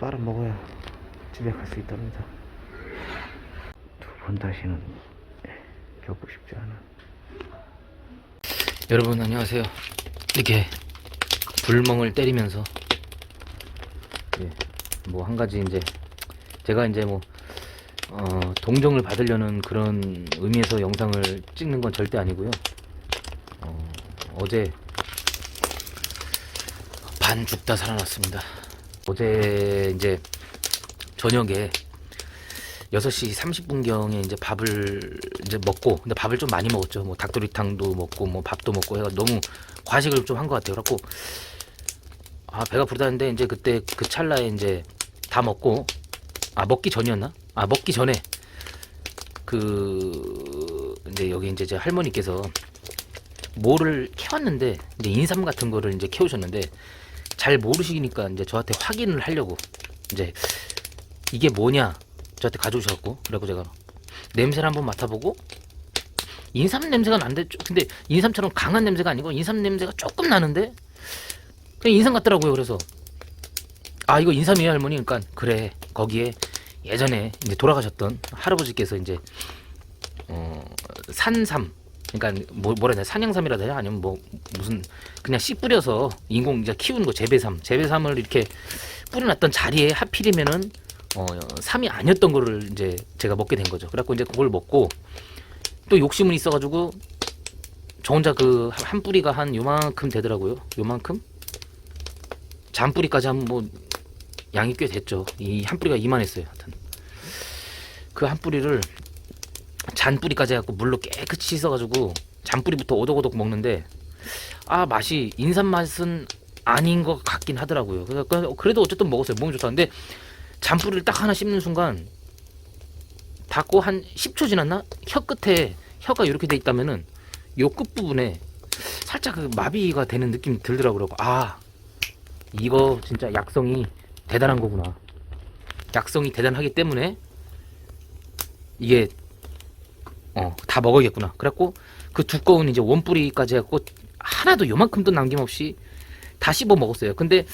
빨아 먹어야 집에 갈 수 있답니다 두 번 다시는 예, 겪고 싶지 않아 여러분 안녕하세요 이렇게 불멍을 때리면서 예, 뭐한 가지 이제 제가 이제 뭐 어, 동정을 받으려는 그런 의미에서 영상을 찍는 건 절대 아니고요. 어, 어제 반 죽다 살아났습니다. 어제 이제 저녁에 6시 30분경에 이제 밥을 이제 먹고 근데 밥을 좀 많이 먹었죠. 뭐 닭도리탕도 먹고 뭐 밥도 먹고 해가 너무 과식을 좀 한 것 같아요. 그래갖고 아 배가 부르다는데 이제 그때 그 찰나에 이제 다 먹고 아 먹기 전이었나? 아 먹기 전에 그 이제 여기 이제 제 할머니께서 뭐를 캐왔는데 이제 인삼 같은 거를 이제 캐오셨는데 잘 모르시니까 이제 저한테 확인을 하려고. 이제 이게 뭐냐? 저한테 가져오셨고 그래고 제가 냄새를 한번 맡아보고 인삼 냄새가 난데 좀- 근데 인삼처럼 강한 냄새가 아니고 인삼 냄새가 조금 나는데 그냥 인삼 같더라고요. 그래서 아 이거 인삼이에요 할머니? 그러니까 그래. 거기에 예전에 이제 돌아가셨던 할아버지께서 이제 어 산삼 그러니까 뭐 뭐라 해야 되나? 산양삼이라 해야? 아니면 뭐 무슨 그냥 씨 뿌려서 인공 이제 키우는 거 재배삼. 재배삼을 이렇게 뿌려놨던 자리에 하필이면은 어 삼이 아니었던 거를 이제 제가 먹게 된 거죠. 그래갖고 이제 그걸 먹고 또 욕심은 있어가지고 저 혼자 그 한 뿌리가 한 요만큼 되더라고요. 요만큼? 잔 뿌리까지 하면 뭐 양이 꽤 됐죠. 이 한 뿌리가 이만했어요. 하여튼. 그 한 뿌리를 잔 뿌리까지 해갖고 물로 깨끗이 씻어가지고 잔 뿌리부터 오독오독 먹는데 아 맛이 인삼 맛은 아닌 것 같긴 하더라고요. 그래서 그- 그래도 어쨌든 먹었어요. 몸이 좋다는데 잔 뿌리를 딱 하나 씹는 순간 닫고 한 10초 지났나 혀 끝에 혀가 이렇게 돼 있다면은 요 끝 부분에 살짝 그 마비가 되는 느낌이 들더라고요. 아 이거 진짜 약성이 대단한 거구나. 약성이 대단하기 때문에 이게 어 다 먹어야겠구나. 그래갖고 그 두꺼운 이제 원뿌리까지 해갖고 하나도 요만큼도 남김없이 다 씹어 먹었어요. 근데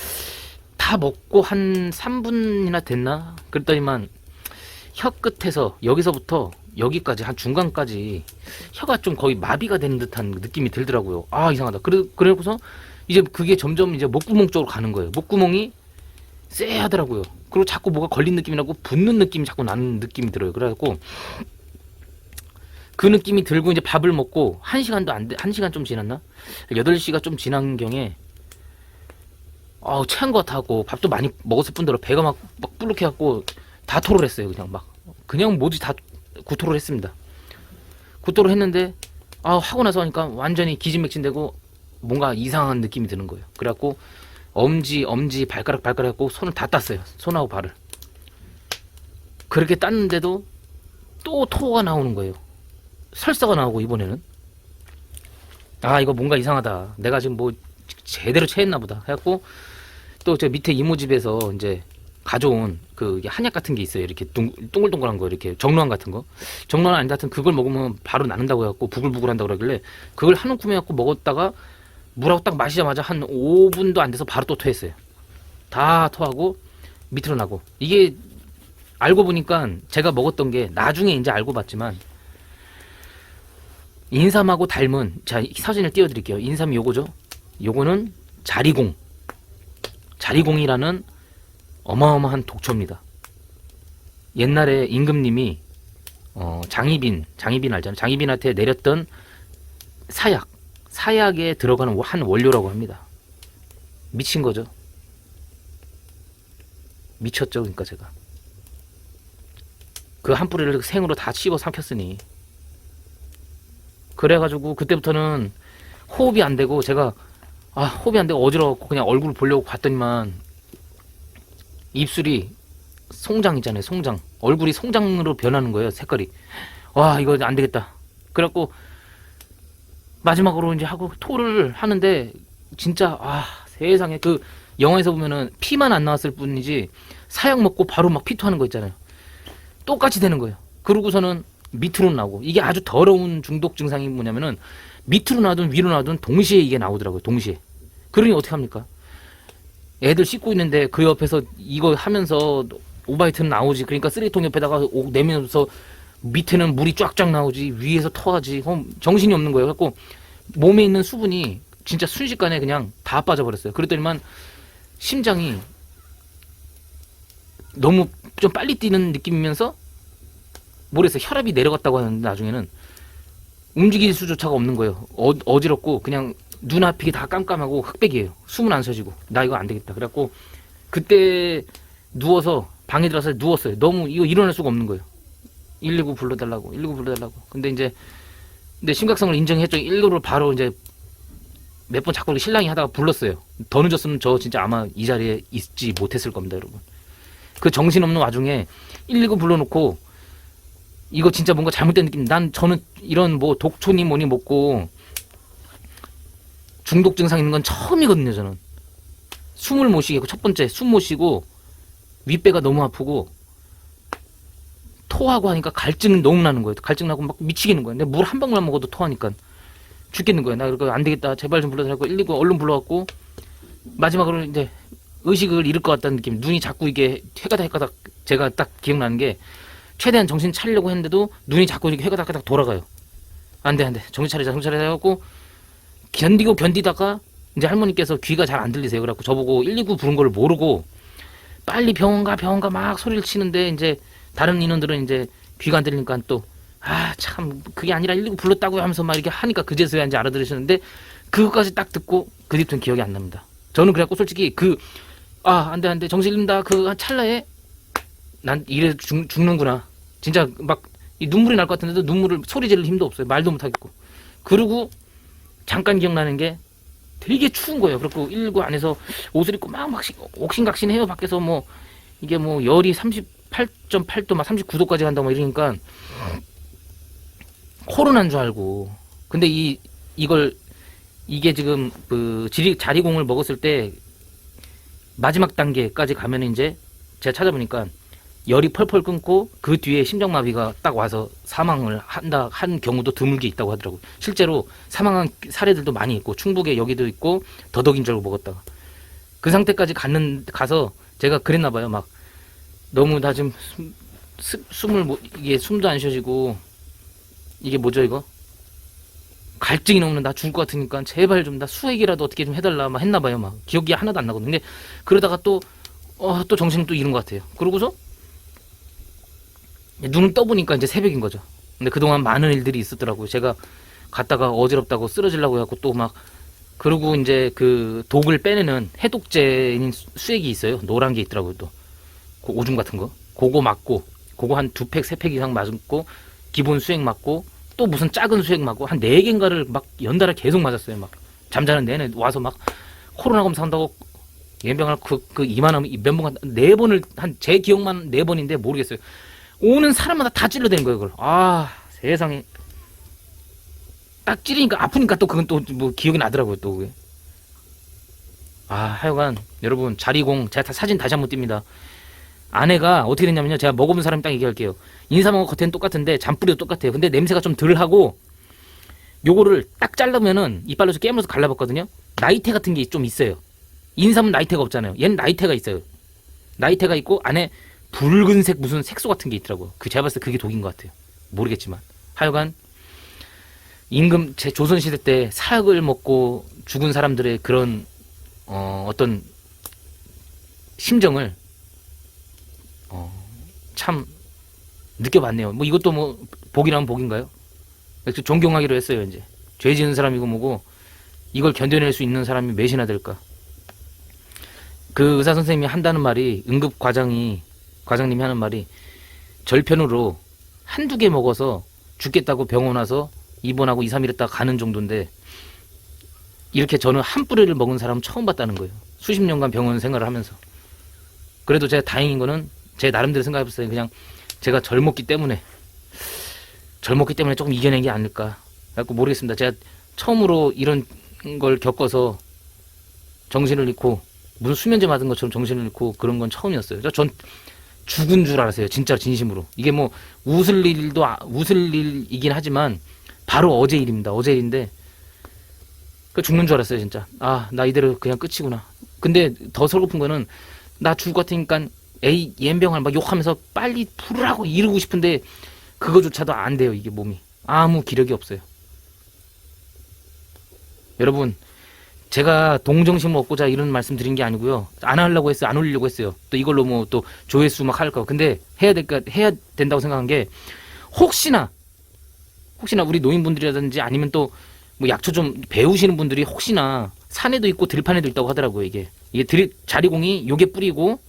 다 먹고 한 3분이나 됐나? 그랬더니만 혀 끝에서 여기서부터 여기까지 한 중간까지 혀가 좀 거의 마비가 되는 듯한 느낌이 들더라고요. 아 이상하다. 그래 그래고서 이제 그게 점점 이제 목구멍 쪽으로 가는 거예요. 목구멍이 쎄하더라고요. 그리고 자꾸 뭐가 걸린 느낌이 나고 붓는 느낌이 자꾸 나는 느낌이 들어요. 그래갖고 그 느낌이 들고 이제 밥을 먹고 한 시간도 안 돼, 한 시간 좀 지났나? 8시가 좀 지난 경에 아우 체한 것 같고 밥도 많이 먹었을 뿐더러 배가 막, 막 불룩해갖고 다 토를 했어요. 그냥 막 그냥 모두 다 구토를 했습니다. 구토를 했는데 아 하고 나서 하니까 완전히 기진맥진되고 뭔가 이상한 느낌이 드는 거예요. 그래갖고 엄지 엄지 발가락 발가락 갖고 손을 다 땄어요. 손하고 발을. 그렇게 땄는데도 또 토가 나오는 거예요. 설사가 나오고 이번에는 아 이거 뭔가 이상하다. 내가 지금 뭐 제대로 체했나 보다. 해갖고 또 저 밑에 이모 집에서 이제 가져온 그 한약 같은 게 있어요. 이렇게 둥, 동글동글한 거 이렇게 정로환 같은 거. 정로환 아니다 하여튼 그걸 먹으면 바로 나는다고 해갖고 부글부글 한다고 그러길래 그걸 한 움큼 해갖고 먹었다가 물하고 딱 마시자마자 한 5분도 안 돼서 바로 또 토했어요. 다 토하고 밑으로 나고 이게 알고 보니까 제가 먹었던 게 나중에 이제 알고 봤지만 인삼하고 닮은 자 사진을 띄워드릴게요. 인삼 요거죠. 요거는 자리공 자리공이라는 어마어마한 독초입니다. 옛날에 임금님이 어, 장희빈 장희빈 알잖아요. 장희빈한테 내렸던 사약 사약에 들어가는 한 원료라고 합니다. 미친 거죠. 미쳤죠, 그러니까 제가. 그 한 뿌리를 생으로 다 씹어 삼켰으니. 그래가지고 그때부터는 호흡이 안 되고 제가 아 호흡이 안 되고 어지러웠고 그냥 얼굴 보려고 봤더니만 입술이 송장 있잖아요, 송장. 얼굴이 송장으로 변하는 거예요, 색깔이. 와 이거 안 되겠다. 그래갖고 마지막으로 이제 하고 토를 하는데 진짜 아 세상에 그 영화에서 보면은 피만 안 나왔을 뿐이지 사약 먹고 바로 막 피토하는 거 있잖아요. 똑같이 되는 거예요. 그러고서는 밑으로 나오고 이게 아주 더러운 중독 증상이 뭐냐면은 밑으로 나든 위로 나든 동시에 이게 나오더라고요. 동시에. 그러니 어떻게 합니까? 애들 씻고 있는데 그 옆에서 이거 하면서 오바이트는 나오지. 그러니까 쓰레기통 옆에다가 오- 내면서 밑에는 물이 쫙쫙 나오지. 위에서 터하지. 그럼 정신이 없는 거예요. 그래갖고 몸에 있는 수분이 진짜 순식간에 그냥 다 빠져버렸어요. 그랬더니만 심장이 너무 좀 빨리 뛰는 느낌이면서 모르겠어요. 혈압이 내려갔다고 하는데 나중에는 움직일 수조차가 없는 거예요. 어, 어지럽고 그냥 눈앞이 다 깜깜하고 흑백이에요. 숨은 안 쉬어지고 나 이거 안 되겠다. 그래갖고 그때 누워서 방에 들어서 누웠어요. 너무 이거 일어날 수가 없는 거예요. 119 불러달라고 119 불러달라고. 근데 이제 근데 심각성을 인정했죠. 119를 바로 이제 몇 번 자꾸 신랑이 하다가 불렀어요. 더 늦었으면 저 진짜 아마 이 자리에 있지 못했을 겁니다, 여러분. 그 정신없는 와중에 119 불러놓고 이거 진짜 뭔가 잘못된 느낌. 난 저는 이런 뭐 독초니 뭐니 먹고 중독 증상 있는 건 처음이거든요, 저는. 숨을 못 쉬겠고 첫 번째 숨 못 쉬고 윗배가 너무 아프고 토하고 하니까 갈증이 너무 나는 거예요. 갈증 나고 막 미치겠는 거예요. 근데 물 한 방울만 먹어도 토하니까 죽겠는 거예요. 나 그러니까 안 되겠다. 제발 좀 불러달라고 119 얼른 불러갖고 마지막으로 이제 의식을 잃을 것 같다는 느낌. 눈이 자꾸 이게 해가닥 해가닥 제가 딱 기억나는 게 최대한 정신 차리려고 했는데도 눈이 자꾸 이렇게 해가닥 돌아가요. 안 돼, 안 돼. 정신 차리자, 정신 차리자 해갖고 견디고 견디다가 이제 할머니께서 귀가 잘 안 들리세요. 그래갖고 저보고 119 부른 걸 모르고 빨리 병원 가, 병원 가 막 소리를 치는데 이제 다른 인원들은 이제 귀가 안 들리니까 또 아, 참, 그게 아니라 119 불렀다고 하면서 막 이렇게 하니까 그제서야 이제 알아들으셨는데 그것까지 딱 듣고 그 뒤부터는 기억이 안 납니다. 저는 그래갖고 솔직히 그, 아, 안 돼, 안 돼. 정신 잃는다. 그 찰나에 난 이래 죽, 죽는구나. 진짜 막 이 눈물이 날 것 같은데도 눈물을 소리 지를 힘도 없어요. 말도 못 하겠고. 그리고 잠깐 기억나는 게 되게 추운 거예요. 그리고 119 안에서 옷을 입고 막, 막 옥신각신 해요. 밖에서 뭐 이게 뭐 열이 38.8도 막 39도까지 간다 뭐 이러니까 코로나인 줄 알고. 근데 이 이걸 이게 지금 그 지리 자리공을 먹었을 때 마지막 단계까지 가면 이제 제가 찾아보니까 열이 펄펄 끊고 그 뒤에 심장마비가 딱 와서 사망을 한다 한 경우도 드물게 있다고 하더라고요. 실제로 사망한 사례들도 많이 있고 충북에 여기도 있고 더덕인 줄 알고 먹었다가 그 상태까지 갔는 가서 제가 그랬나 봐요. 막 너무 나 지금 숨, 스- 숨을 못 이게 숨도 안 쉬어지고 이게 뭐죠 이거? 갈증이 너무 나 죽을 것 같으니까 제발 좀 나 수액이라도 어떻게 좀 해달라 막 했나 봐요 막 기억이 하나도 안 나거든요. 근데 그러다가 또 어, 또 정신을 또 잃은 것 같아요. 그러고서 눈을 떠보니까 이제 새벽인 거죠. 근데 그동안 많은 일들이 있었더라고요. 제가 갔다가 어지럽다고 쓰러지려고 해갖고 또 막 그러고 이제 그 독을 빼내는 해독제인 수- 수액이 있어요. 노란 게 있더라고요 또. 그 오줌 같은 거. 그거 맞고 그거 한 두 팩, 세 팩 이상 맞고 기본 수액 맞고 또 무슨 작은 수액 맞고 한 네 개인가를 막 연달아 계속 맞았어요. 막 잠자는 내내 와서 막 코로나 검사한다고 연병을 그, 그 이만한 면봉 네 번을 한 제 기억만 네 번인데 모르겠어요. 오는 사람마다 다 찔러대는 거예요, 그걸. 아, 세상에. 딱 찌르니까 아프니까 또 그건 또 뭐 기억이 나더라고요, 또 그게. 아, 하여간 여러분 자리공 제가 다 사진 다시 한번 띕니다. 아내가 어떻게 됐냐면요. 제가 먹어본 사람 딱 얘기할게요. 인삼하고 겉에는 똑같은데 잔뿌리도 똑같아요. 근데 냄새가 좀 덜 하고 요거를 딱 자르면은 이빨로서 깨물어서 갈라봤거든요. 나이테 같은 게 좀 있어요. 인삼은 나이테가 없잖아요. 얘는 나이테가 있어요. 나이테가 있고 안에 붉은색 무슨 색소 같은 게 있더라고요. 그 제가 봤을 때 그게 독인 것 같아요. 모르겠지만 하여간 임금 제 조선 시대 때 사약을 먹고 죽은 사람들의 그런 어, 어떤 심정을 어, 참 느껴봤네요. 뭐 이것도 뭐 복이라면 복인가요? 존경하기로 했어요. 이제 죄 지은 사람이고 뭐고 이걸 견뎌낼 수 있는 사람이 몇이나 될까? 그 의사 선생님이 한다는 말이 응급 과장이 과장님이 하는 말이 절편으로 한두 개 먹어서 죽겠다고 병원 와서 입원하고 2, 3일 있다가 가는 정도인데 이렇게 저는 한 뿌리를 먹은 사람 처음 봤다는 거예요. 수십 년간 병원 생활을 하면서. 그래도 제가 다행인 거는 제 나름대로 생각해봤어요. 그냥 제가 젊었기 때문에 젊었기 때문에 조금 이겨낸 게 아닐까. 그래갖고 모르겠습니다. 제가 처음으로 이런 걸 겪어서 정신을 잃고 무슨 수면제 맞은 것처럼 정신을 잃고 그런 건 처음이었어요. 저전 죽은 줄 알았어요. 진짜 진심으로. 이게 뭐 웃을 일도 아- 웃을 일이긴 하지만 바로 어제 일입니다. 어제 일인데 그 죽는 줄 알았어요, 진짜. 아, 나 이대로 그냥 끝이구나. 근데 더 설고픈 거는 나 죽을 것 같으니까 에이 옌병을 막 욕하면서 빨리 풀으라고 이러고 싶은데 그거조차도 안 돼요, 이게 몸이. 아무 기력이 없어요. 여러분, 제가 동정심 얻고자 이런 말씀 드린 게 아니고요. 안 하려고 했어요. 안 올리려고 했어요. 또 이걸로 뭐 또 조회수 막 할까. 근데 해야 될까 해야 된다고 생각한 게 혹시나 혹시나 우리 노인분들이라든지 아니면 또 뭐 약초 좀 배우시는 분들이 혹시나 산에도 있고 들판에도 있다고 하더라고요. 이게 이게 들, 자리공이 요게 뿌리고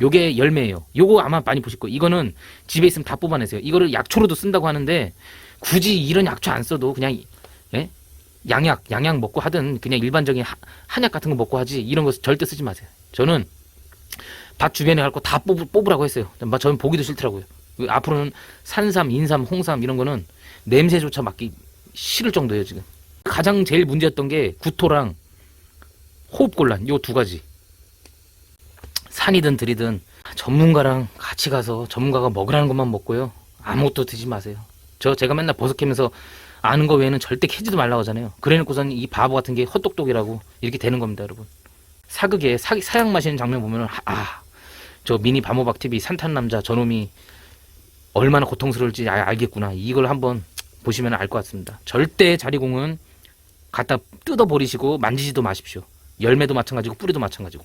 요게 열매예요. 요거 아마 많이 보실 거예요. 이거는 집에 있으면 다 뽑아내세요. 이거를 약초로도 쓴다고 하는데 굳이 이런 약초 안 써도 그냥 예? 양약, 양약 먹고 하든 그냥 일반적인 하- 한약 같은 거 먹고 하지 이런 거 절대 쓰지 마세요. 저는 밭 주변에 갈거다 뽑으 라고 했어요. 막 저는 보기도 싫더라고요. 앞으로는 산삼, 인삼, 홍삼 이런 거는 냄새조차 맡기 싫을 정도예요 지금. 가장 제일 문제였던 게 구토랑 호흡곤란 요 두 가지. 산이든 들이든 전문가랑 같이 가서 전문가가 먹으라는 것만 먹고요. 아무것도 드지 마세요. 저 제가 맨날 버섯 캐면서 아는 거 외에는 절대 캐지도 말라고 하잖아요. 그래놓고선 이 바보 같은 게 헛똑똑이라고 이렇게 되는 겁니다, 여러분. 사극에 사, 사약 마시는 장면 보면은 아, 저 미니 바모박 TV 산탄 남자 저놈이 얼마나 고통스러울지 아- 알겠구나. 이걸 한번 보시면 알 것 같습니다. 절대 자리공은 갖다 뜯어 버리시고 만지지도 마십시오. 열매도 마찬가지고 뿌리도 마찬가지고.